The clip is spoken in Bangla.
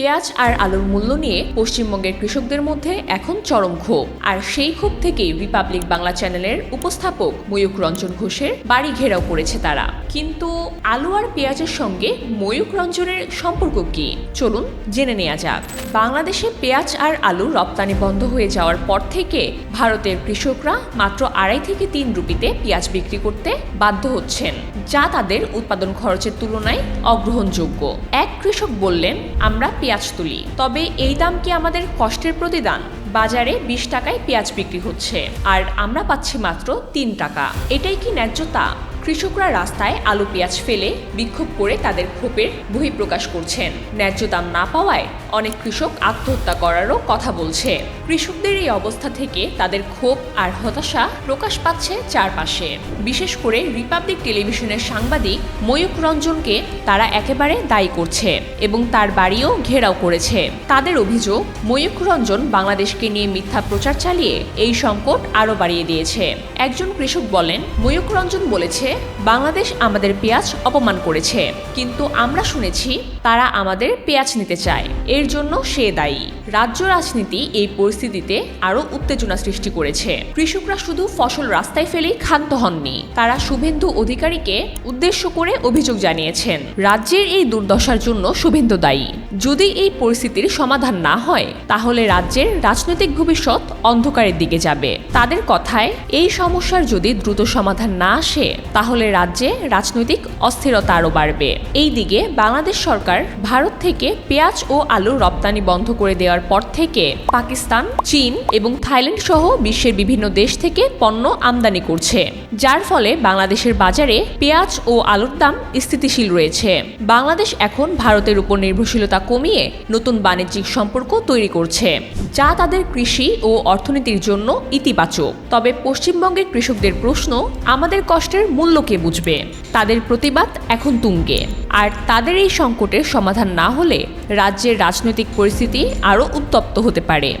পেঁয়াজ আর আলুর মূল্য নিয়ে পশ্চিমবঙ্গের কৃষকদের মধ্যে এখন চরম ক্ষোভ। আর সেই ক্ষোভ থেকেই রিপাবলিক বাংলা চ্যানেলের উপস্থাপক ময়ূক রঞ্জন ঘোষের বাড়ি ঘেরাও করেছে তারা। কিন্তু আলু আর পেঁয়াজের সঙ্গে ময়ূক রঞ্জনের সম্পর্ক কি? চলুন জেনে নেওয়া যাক। বাংলাদেশে পেঁয়াজ আর আলু রপ্তানি বন্ধ হয়ে যাওয়ার পর থেকে ভারতের কৃষকরা মাত্র আড়াই থেকে তিন রুপিতে পেঁয়াজ বিক্রি করতে বাধ্য হচ্ছেন, যা তাদের উৎপাদন খরচের তুলনায় অগ্রহণযোগ্য। এক কৃষক বললেন, আমরা পেঁয়াজ তুলি। তবে এই দাম কি আমাদের কষ্টের প্রতিদান? বাজারে বিশ টাকায় পেঁয়াজ বিক্রি হচ্ছে। আর আমরা পাচ্ছি মাত্র তিন টাকা। এটাই কি ন্যায্যতা? কৃষকরা রাস্তায় আলু পেঁয়াজ ফেলে বিক্ষোভ করে তাদের ক্ষোভের বহিঃপ্রকাশ করছেন। ন্যায্য দাম না পাওয়ায় অনেক কৃষক আত্মহত্যা করারও কথা বলছে। কৃষকদের এই অবস্থা থেকে তাদের ক্ষোভ আর হতাশা প্রকাশ পাচ্ছে চারপাশে। বিশেষ করে রিপাবলিক টেলিভিশনের সাংবাদিক ময়ূক রঞ্জনকে তারা একেবারে দায়ী করছে এবং তার বাড়িও ঘেরাও করেছে। তাদের অভিযোগ, ময়ূক রঞ্জন বাংলাদেশকে নিয়ে মিথ্যা প্রচার চালিয়ে এই সংকট আরও বাড়িয়ে দিয়েছে। একজন কৃষক বলেন, ময়ূক রঞ্জন বলেছে বাংলাদেশ আমাদের পেঁয়াজ অপমান করেছে। কিন্তু আমরা শুনেছি তারা আমাদের পেঁয়াজ নিতে চায়। এর জন্য সে দায়ী। রাজ্য রাজনীতি এই পরিস্থিতিতে আরও উত্তেজনা সৃষ্টি করেছে। কৃষকরা শুধু ফসল রাস্তায় ফেলেই ক্ষান্ত হননি। তারা শুভেন্দু অধিকারীকে উদ্দেশ্য করে অভিযোগ জানিয়েছেন। রাজ্যের এই দুর্দশার জন্য শুভেন্দু দায়ী। যদি এই পরিস্থিতির সমাধান না হয়, তাহলে রাজ্যের রাজনৈতিক ভবিষ্যৎ অন্ধকারের দিকে যাবে। তাদের কথায়, এই সমস্যার যদি দ্রুত সমাধান না আসে, তাহলে রাজ্যে রাজনৈতিক অস্থিরতা আরও বাড়বে। এই দিকে বাংলাদেশ সরকার ভারত থেকে পেঁয়াজ ও আলু রপ্তানি বন্ধ করে দেওয়ার পর থেকে পাকিস্তান, চীন এবং থাইল্যান্ড সহ বিশ্বের বিভিন্ন দেশ থেকে পণ্য আমদানি করছে। যার ফলে বাংলাদেশের বাজারে পেঁয়াজ ও আলুর দাম স্থিতিশীল রয়েছে। বাংলাদেশ এখন ভারতের উপর নির্ভরশীলতা কমিয়ে নতুন বাণিজ্যিক সম্পর্ক তৈরি করছে, যা তাদের কৃষি ও অর্থনীতির জন্য ইতিবাচক। তবে পশ্চিমবঙ্গের কৃষকদের প্রশ্ন, আমাদের কষ্টের মূল্যকে বুঝবে? তাদের প্রতিবাদ এখন তুঙ্গে। আর তাদের এই সংকটের সমাধান না হলে রাজ্যের রাজনৈতিক পরিস্থিতি আরও উত্তপ্ত হতে পারে।